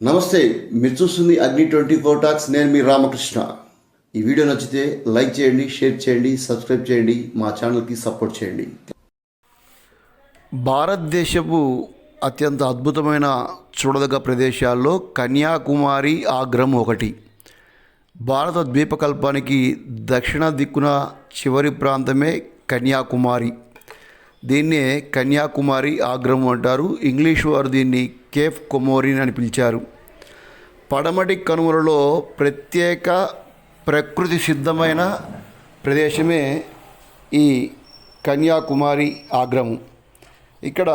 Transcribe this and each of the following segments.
నమస్తే మీరు చూస్తుంది అగ్ని ట్వంటీ ఫోర్ టాక్స్ నేను మీ రామకృష్ణ. ఈ వీడియో నచ్చితే లైక్ చేయండి షేర్ చేయండి సబ్స్క్రైబ్ చేయండి మా ఛానల్కి సపోర్ట్ చేయండి. భారతదేశపు అత్యంత అద్భుతమైన చూడదగ్గ ప్రదేశాల్లో కన్యాకుమారి ఆగ్రహం ఒకటి. భారత ద్వీపకల్పానికి దక్షిణ దిక్కున చివరి ప్రాంతమే కన్యాకుమారి. దీన్నే కన్యాకుమారి ఆగ్రహం అంటారు. ఇంగ్లీష్ వారు దీన్ని కేఫ్ కొమోరిన్ అని పిలిచారు. పడమటి కనుమలలో ప్రత్యేక ప్రకృతి సిద్ధమైన ప్రదేశమే ఈ కన్యాకుమారి ఆగ్రహం. ఇక్కడ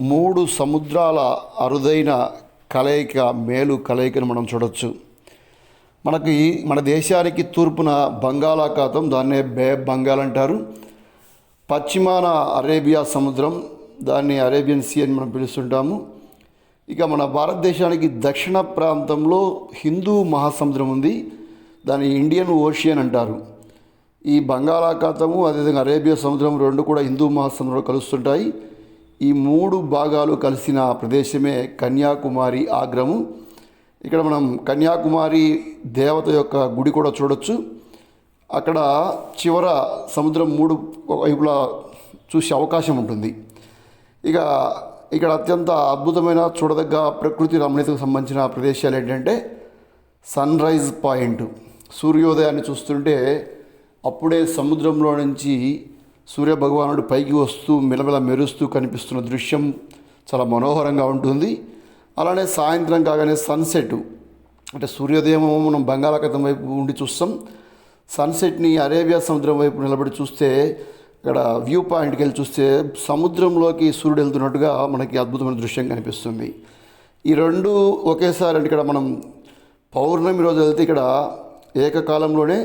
మూడు సముద్రాల అరుదైన కలయిక మేలు కలయికను మనం చూడొచ్చు. మనకి మన దేశానికి తూర్పున బంగాళాఖాతం దాన్నే బే బంగాల్ అంటారు పశ్చిమాన అరేబియా సముద్రం దాన్ని అరేబియన్ సీ అని మనం పిలుస్తుంటాము. ఇక మన భారతదేశానికి దక్షిణ ప్రాంతంలో హిందూ మహాసముద్రం ఉంది. దాన్ని ఇండియన్ ఓషియన్ అంటారు. ఈ బంగాళాఖాతము అదేవిధంగా అరేబియా సముద్రం రెండు కూడా హిందూ మహాసముద్రంలో కలుస్తుంటాయి. ఈ మూడు భాగాలు కలిసిన ప్రదేశమే కన్యాకుమారి ఆగ్రము. ఇక్కడ మనం కన్యాకుమారి దేవత యొక్క గుడి కూడా చూడొచ్చు. అక్కడ చివర సముద్రం మూడు వైపులా చూసే అవకాశం ఉంటుంది. ఇక ఇక్కడ అత్యంత అద్భుతమైన చూడదగ్గ ప్రకృతి రమణీయతకు సంబంధించిన ప్రదేశాలు ఏంటంటే సన్ రైజ్ పాయింట్. సూర్యోదయాన్ని చూస్తుంటే అప్పుడే సముద్రంలో నుంచి సూర్య భగవానుడు పైకి వస్తూ మిలమిల మెరుస్తూ కనిపిస్తున్న దృశ్యం చాలా మనోహరంగా ఉంటుంది. అలానే సాయంత్రం కాగానే సన్సెట్ అంటే సూర్యోదయం మనం బంగాళాఖాతం వైపు ఉండి చూస్తాం. సన్సెట్ని అరేబియా సముద్రం వైపు నిలబడి చూస్తే ఇక్కడ వ్యూ పాయింట్కి వెళ్ళి చూస్తే సముద్రంలోకి సూర్యుడు వెళ్తున్నట్టుగా మనకి అద్భుతమైన దృశ్యం కనిపిస్తుంది. ఈ రెండు ఒకేసారి అంటే ఇక్కడ మనం పౌర్ణమి రోజు వెళ్తే ఇక్కడ ఏకకాలంలోనే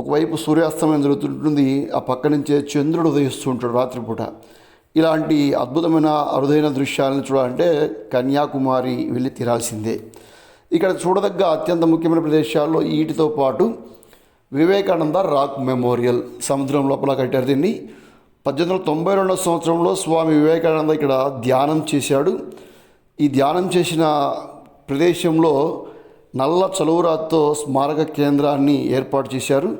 ఒకవైపు సూర్యాస్తమయం జరుగుతుంటుంది ఆ పక్క నుంచే చంద్రుడు ఉదయిస్తూ ఉంటాడు రాత్రిపూట. ఇలాంటి అద్భుతమైన అరుదైన దృశ్యాలను చూడాలంటే కన్యాకుమారి వెళ్ళి తీరాల్సిందే. ఇక్కడ చూడదగ్గ అత్యంత ముఖ్యమైన ప్రదేశాల్లో వీటితో పాటు వివేకానంద రాక్ మెమోరియల్. సముద్రం లోపల కట్టారు దీన్ని. పద్దెనిమిది వందల తొంభై రెండవ సంవత్సరంలో స్వామి వివేకానంద ఇక్కడ ధ్యానం చేశాడు. ఈ ధ్యానం చేసిన ప్రదేశంలో నల్ల చలువరాతో స్మారక కేంద్రాన్ని ఏర్పాటు చేశారు.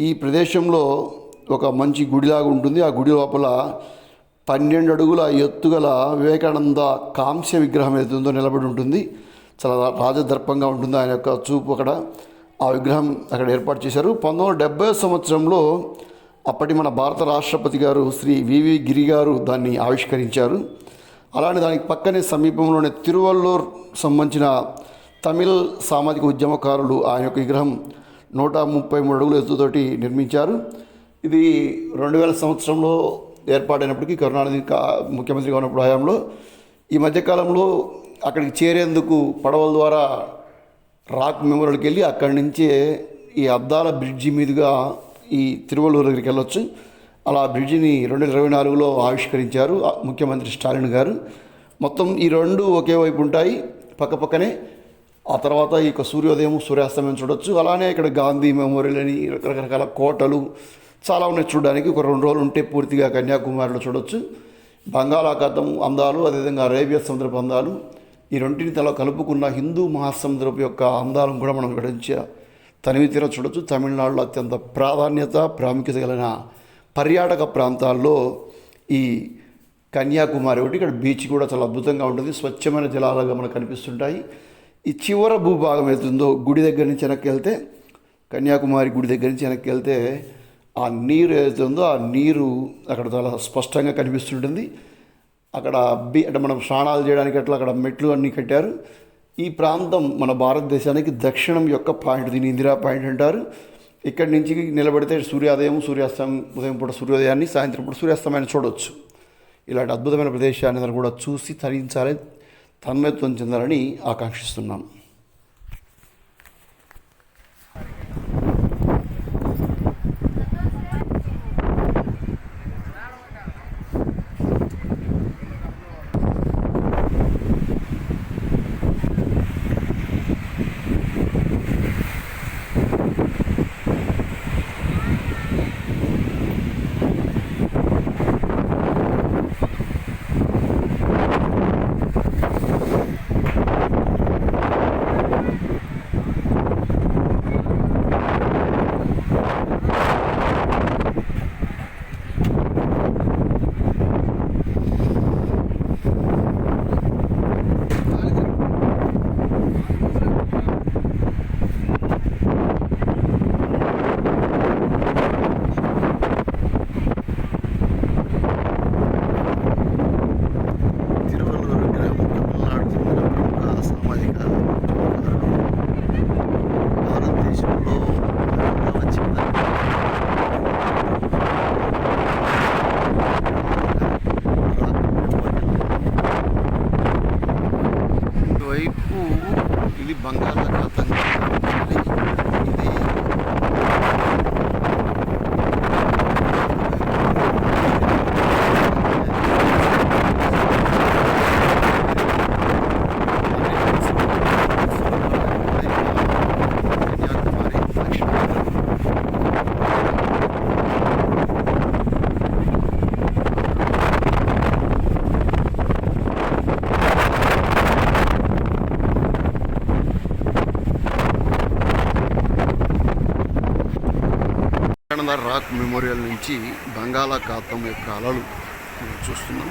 ఈ ప్రదేశంలో ఒక మంచి గుడిలాగా ఉంటుంది. ఆ గుడి లోపల పన్నెండు అడుగుల ఎత్తుగల వివేకానంద కాంస్య విగ్రహం ఏదైతుందో నిలబడి ఉంటుంది. చాలా రాజదర్పంగా ఉంటుంది ఆయన యొక్క చూపు అక్కడ. ఆ విగ్రహం అక్కడ ఏర్పాటు చేశారు. పంతొమ్మిది వందల డెబ్బై సంవత్సరంలో అప్పటి మన భారత రాష్ట్రపతి గారు శ్రీ వివి గిరి గారు దాన్ని ఆవిష్కరించారు. అలానే దానికి పక్కనే సమీపంలోనే తిరువల్లూర్ సంబంధించిన తమిళ్ సామాజిక ఉద్యమకారులు ఆయన యొక్క విగ్రహం నూట ముప్పై మూడు అడుగుల ఎత్తుతోటి నిర్మించారు. ఇది రెండు వేల సంవత్సరంలో ఏర్పాటైనప్పటికీ కరుణానిధి కా- ముఖ్యమంత్రిగా ఉన్నప్పుడు హయాంలో ఈ మధ్యకాలంలో అక్కడికి చేరేందుకు పడవల ద్వారా రాక్ మెమోరియల్కి వెళ్ళి అక్కడి నుంచే ఈ అద్దాల బ్రిడ్జి మీదుగా ఈ తిరువల్లూరు దగ్గరికి వెళ్ళొచ్చు. అలా బ్రిడ్జిని రెండు వేల ఇరవై నాలుగులో ఆవిష్కరించారు ముఖ్యమంత్రి స్టాలిన్ గారు. మొత్తం ఈ రెండు ఒకే వైపు ఉంటాయి పక్క పక్కనే. ఆ తర్వాత ఈ యొక్క సూర్యోదయం సూర్యాస్తమయం చూడొచ్చు. అలానే ఇక్కడ గాంధీ మెమోరియల్ అని రకరకాల కోటలు చాలా ఉన్నాయి చూడడానికి. ఒక రెండు రోజులు ఉంటే పూర్తిగా కన్యాకుమారిలో చూడొచ్చు. బంగాళాఖాతం అందాలు అదేవిధంగా అరేబియా సముద్రపు అందాలు. ఈ రెంటిని తల కలుపుకున్న హిందూ మహాసముద్రపు యొక్క అందాలను కూడా మనం గడించ తనివి తీర చూడొచ్చు. తమిళనాడులో అత్యంత ప్రాధాన్యత ప్రాముఖ్యత కలిగిన పర్యాటక ప్రాంతాల్లో ఈ కన్యాకుమారి ఒకటి. ఇక్కడ బీచ్ కూడా చాలా అద్భుతంగా ఉంటుంది. స్వచ్ఛమైన జలాలుగా మనకు కనిపిస్తుంటాయి. ఈ చివర భూభాగం ఏతుందో గుడి దగ్గర నుంచి వెనక్కి వెళ్తే కన్యాకుమారి గుడి దగ్గర నుంచి వెనక్కి వెళ్తే ఆ నీరు ఏదైతుందో ఆ నీరు అక్కడ చాలా స్పష్టంగా కనిపిస్తుంటుంది. అక్కడ బి అంటే మనం స్నానాలు చేయడానికి అట్లా అక్కడ మెట్లు అన్నీ కట్టారు. ఈ ప్రాంతం మన భారతదేశానికి దక్షిణం యొక్క పాయింట్ దీని ఇందిరా పాయింట్ అంటారు. ఇక్కడి నుంచి నిలబడితే సూర్యోదయం సూర్యాస్తమయం ఉదయం పూట సూర్యోదయాన్ని సాయంత్రం పూట సూర్యాస్తమాన్ని చూడవచ్చు ఇలాంటి అద్భుతమైన ప్రదేశాన్ని కూడా చూసి తరించాలి తన్మయత్వం చెందాలని ఆకాంక్షిస్తున్నాను రాక్ మెమోరియల్ నుంచి బంగాళాఖాతం యొక్క అలలు చూస్తున్నాం.